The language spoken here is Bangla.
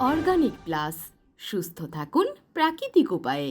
Organic plus. সুস্থ থাকুন প্রাকৃতিক উপায়ে।